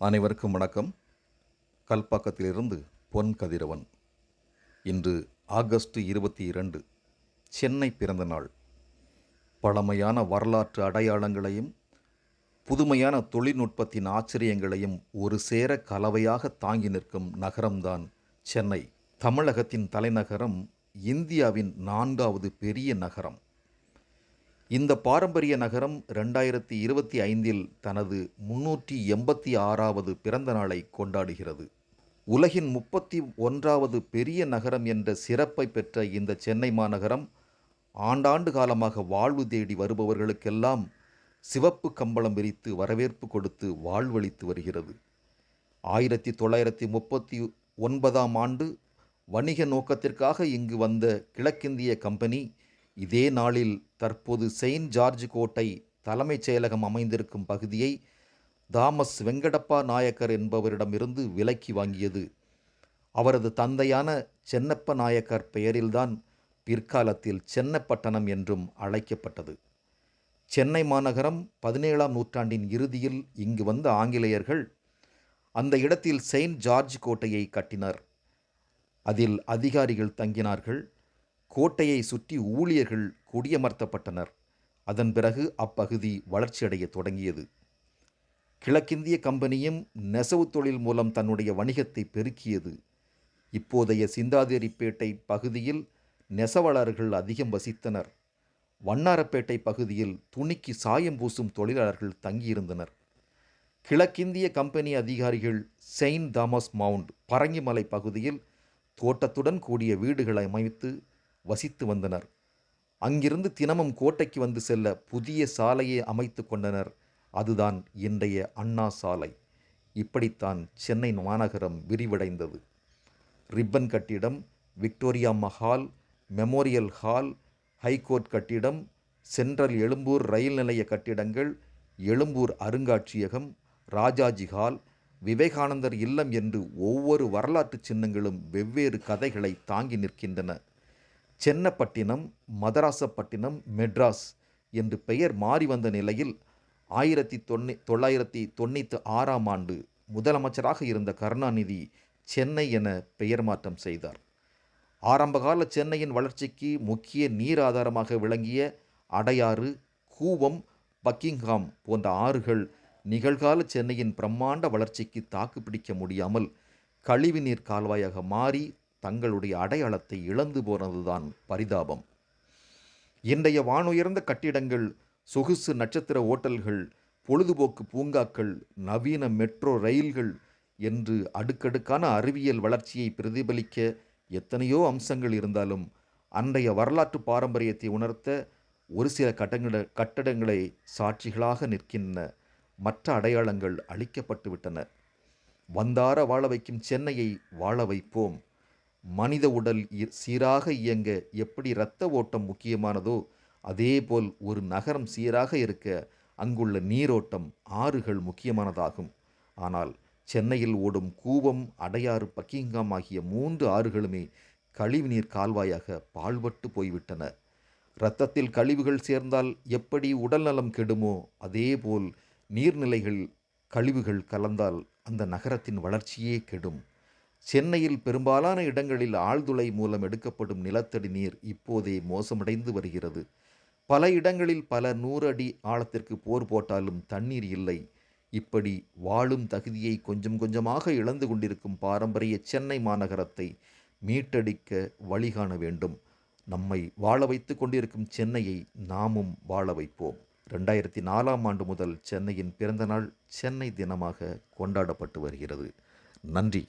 அனைவருக்கும் வணக்கம். கல்பாக்கத்திலிருந்து பொன் கதிரவன். இன்று ஆகஸ்ட் இருபத்தி இரண்டு சென்னை பிறந்த நாள். பழமையான வரலாற்று அடையாளங்களையும் புதுமையான தொழில்நுட்பத்தின் ஆச்சரியங்களையும் ஒரு சேர கலவையாக தாங்கி நிற்கும் நகரம்தான் சென்னை. தமிழகத்தின் தலைநகரம் இந்தியாவின் நான்காவது பெரிய நகரம். இந்த பாரம்பரிய நகரம் ரெண்டாயிரத்தி இருபத்தி ஐந்தில் தனது முன்னூற்றி எண்பத்தி ஆறாவது பிறந்த நாளை கொண்டாடுகிறது. உலகின் முப்பத்தி ஒன்றாவது பெரிய நகரம் என்ற சிறப்பை பெற்ற இந்த சென்னை மாநகரம் ஆண்டாண்டு காலமாக வாழ்வு தேடி வருபவர்களுக்கெல்லாம் சிவப்பு கம்பளம் விரித்து வரவேற்பு கொடுத்து வாழ்வளித்து வருகிறது. ஆயிரத்தி தொள்ளாயிரத்தி முப்பத்தி ஒன்பதாம் ஆண்டு வணிக நோக்கத்திற்காக இங்கு வந்த கிழக்கிந்திய கம்பெனி இதே நாளில் தற்போது செயின்ட் ஜார்ஜ் கோட்டை தலைமைச் செயலகம் அமைந்திருக்கும் பகுதியை தாமஸ் வெங்கடப்பா நாயக்கர் என்பவரிடமிருந்து விலக்கி வாங்கியது. அவரது தந்தையான சென்னப்ப நாயக்கர் பெயரில்தான் பிற்காலத்தில் சென்னப்பட்டணம் என்றும் அழைக்கப்பட்டது. சென்னை மாநகரம் பதினேழாம் நூற்றாண்டின் இறுதியில் இங்கு வந்த ஆங்கிலேயர்கள் அந்த இடத்தில் செயின்ட் ஜார்ஜ் கோட்டையை கட்டினர். அதில் அதிகாரிகள் தங்கினார்கள். கோட்டையை சுற்றி ஊழியர்கள் குடியமர்த்தப்பட்டனர். அதன் பிறகு அப்பகுதி வளர்ச்சியடைய தொடங்கியது. கிழக்கிந்திய கம்பெனியும் நெசவு தொழில் மூலம் தன்னுடைய வணிகத்தை பெருக்கியது. இப்போதைய சிந்தாதிரிப்பேட்டை பகுதியில் நெசவாளர்கள் அதிகம் வசித்தனர். வண்ணாரப்பேட்டை பகுதியில் துணிக்கு சாயம் பூசும் தொழிலாளர்கள் தங்கியிருந்தனர். கிழக்கிந்திய கம்பெனி அதிகாரிகள் செயின்ட் தாமஸ் மவுண்ட் பரங்கிமலை பகுதியில் தோட்டத்துடன் கூடிய வீடுகளை அமைத்து வசித்து வந்தனர். அங்கிருந்து தினமும் கோட்டைக்கு வந்து செல்ல புதிய சாலையை அமைத்து கொண்டனர். அதுதான் இன்றைய அண்ணா சாலை. இப்படித்தான் சென்னை மாநகரம் விரிவடைந்தது. ரிப்பன் கட்டிடம் Victoria Mahal memorial hall high court கட்டிடம் சென்ட்ரல் எழும்பூர் ரயில் நிலைய கட்டிடங்கள் எழும்பூர் அருங்காட்சியகம் ராஜாஜி ஹால் விவேகானந்தர் இல்லம் என்று ஒவ்வொரு வரலாற்று சின்னங்களும் வெவ்வேறு கதைகளை தாங்கி நிற்கின்றன. சென்னப்பட்டினம் மதராசப்பட்டினம் மெட்ராஸ் என்று பெயர் மாறி வந்த நிலையில் ஆயிரத்தி தொண்ணூ தொள்ளாயிரத்தி தொண்ணூற்றி ஆறாம் ஆண்டு முதலமைச்சராக இருந்த கருணாநிதி சென்னை என பெயர் மாற்றம் செய்தார். ஆரம்பகால சென்னையின் வளர்ச்சிக்கு முக்கிய நீர் ஆதாரமாக விளங்கிய அடையாறு கூவம் பக்கிங்ஹாம் போன்ற ஆறுகள் நிகழ்கால சென்னையின் பிரம்மாண்ட வளர்ச்சிக்கு தாக்கு பிடிக்க முடியாமல் கழிவுநீர் கால்வாயாக மாறி தங்களுடைய அடையாளத்தை இழந்து போனதுதான் பரிதாபம். இன்றைய வானுயர்ந்த கட்டிடங்கள் சொகுசு நட்சத்திர ஓட்டல்கள் பொழுதுபோக்கு பூங்காக்கள் நவீன மெட்ரோ ரயில்கள் என்று அடுக்கடுக்கான அறிவியல் வளர்ச்சியை பிரதிபலிக்க எத்தனையோ அம்சங்கள் இருந்தாலும் அன்றைய வரலாற்று பாரம்பரியத்தை உணர்த்த ஒரு சில கட்டங்கள கட்டடங்களை சாட்சிகளாக நிற்கின்றன மற்ற அடையாளங்கள் அழிக்கப்பட்டு விட்டன வந்தார வாழ வைக்கும் சென்னையை வாழ வைப்போம். மனித உடல் சீராக இயங்க எப்படி இரத்த ஓட்டம் முக்கியமானதோ அதேபோல் ஒரு நகரம் சீராக இருக்க அங்குள்ள நீரோட்டம் ஆறுகள் முக்கியமானதாகும். ஆனால் சென்னையில் ஓடும் கூவம் அடையாறு பக்கிங்காம் ஆகிய மூன்று ஆறுகளுமே கழிவுநீர் கால்வாயாக பாழ்பட்டு போய்விட்டன. இரத்தத்தில் கழிவுகள் சேர்ந்தால் எப்படி உடல்நலம் கெடுமோ அதேபோல் நீர்நிலைகள் கழிவுகள் கலந்தால் அந்த நகரத்தின் வளர்ச்சியே கெடும். சென்னையில் பெரும்பாலான இடங்களில் ஆழ்துளை மூலம் எடுக்கப்படும் நிலத்தடி நீர் இப்போதே மோசமடைந்து வருகிறது. பல இடங்களில் பல நூறு அடி ஆழத்திற்கு போர் போட்டாலும் தண்ணீர் இல்லை. இப்படி வாழும் தகுதியை கொஞ்சம் கொஞ்சமாக இழந்து கொண்டிருக்கும் பாரம்பரிய சென்னை மாநகரத்தை மீட்டடிக்க வழிகாண வேண்டும். நம்மை வாழ வைத்து கொண்டிருக்கும் சென்னையை நாமும் வாழ வைப்போம். ரெண்டாயிரத்தி நாலாம் ஆண்டு முதல் சென்னையின் பிறந்தநாள் சென்னை தினமாக கொண்டாடப்பட்டு வருகிறது. நன்றி.